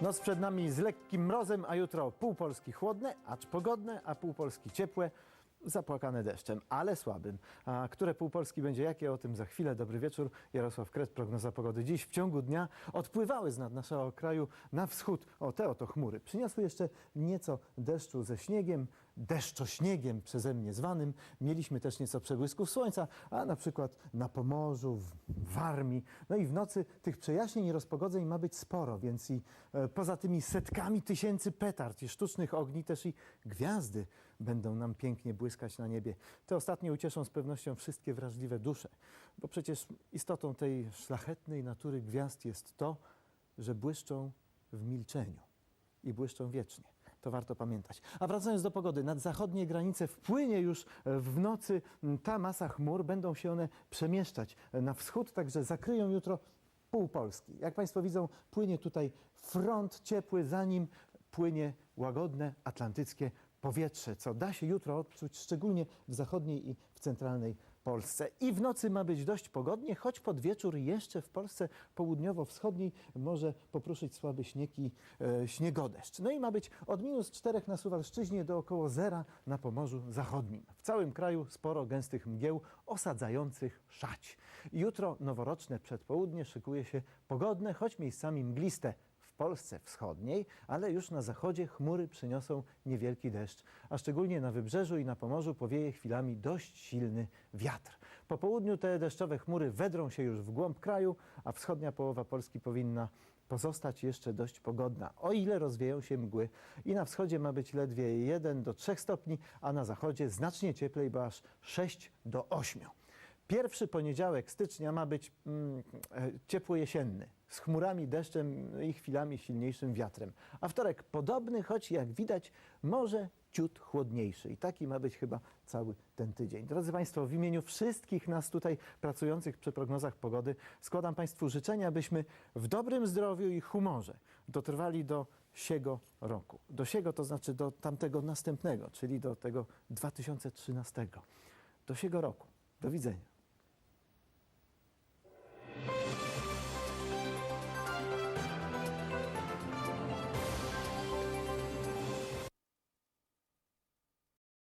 Noc przed nami z lekkim mrozem, a jutro pół Polski chłodne, acz pogodne, a pół Polski ciepłe, zapłakane deszczem, ale słabym. A które pół Polski będzie jakie, o tym za chwilę. Dobry wieczór. Jarosław Kret, prognoza pogody. Dziś w ciągu dnia odpływały z nad naszego kraju na wschód. O, te oto chmury. Przyniosły jeszcze nieco deszczu ze śniegiem, deszczośniegiem przeze mnie zwanym. Mieliśmy też nieco przebłysków słońca, a na przykład na Pomorzu, w Warmii. No i w nocy tych przejaśnień i rozpogodzeń ma być sporo, więc i e, poza tymi setkami tysięcy petard i sztucznych ogni też i gwiazdy będą nam pięknie błyskać na niebie. Te ostatnie ucieszą z pewnością wszystkie wrażliwe dusze, bo przecież istotą tej szlachetnej natury gwiazd jest to, że błyszczą w milczeniu i błyszczą wiecznie. To warto pamiętać. A wracając do pogody, nad zachodnie granice wpłynie już w nocy ta masa chmur, będą się one przemieszczać na wschód, także zakryją jutro pół Polski. Jak Państwo widzą, płynie tutaj front ciepły, za nim płynie łagodne atlantyckie powietrze, co da się jutro odczuć szczególnie w zachodniej i w centralnej Polsce. I w nocy ma być dość pogodnie, choć pod wieczór jeszcze w Polsce południowo-wschodniej może popruszyć słaby śnieg i e, śniegodeszcz. No i ma być od minus 4 na Suwalszczyźnie do około zera na Pomorzu Zachodnim. W całym kraju sporo gęstych mgieł osadzających szać. Jutro noworoczne przedpołudnie szykuje się pogodne, choć miejscami mgliste. Polsce wschodniej, ale już na zachodzie chmury przyniosą niewielki deszcz, a szczególnie na wybrzeżu i na Pomorzu powieje chwilami dość silny wiatr. Po południu te deszczowe chmury wedrą się już w głąb kraju, a wschodnia połowa Polski powinna pozostać jeszcze dość pogodna, o ile rozwieją się mgły. I na wschodzie ma być ledwie 1 do 3 stopni, a na zachodzie znacznie cieplej, bo aż 6 do 8. Pierwszy poniedziałek stycznia ma być mm, e, ciepło jesienny, z chmurami, deszczem i chwilami silniejszym wiatrem. A wtorek podobny, choć jak widać, może ciut chłodniejszy. I taki ma być chyba cały ten tydzień. Drodzy Państwo, w imieniu wszystkich nas tutaj pracujących przy prognozach pogody składam Państwu życzenia, byśmy w dobrym zdrowiu i humorze dotrwali do siego roku. Do siego to znaczy do tamtego następnego, czyli do tego 2013. Do siego roku. Do widzenia.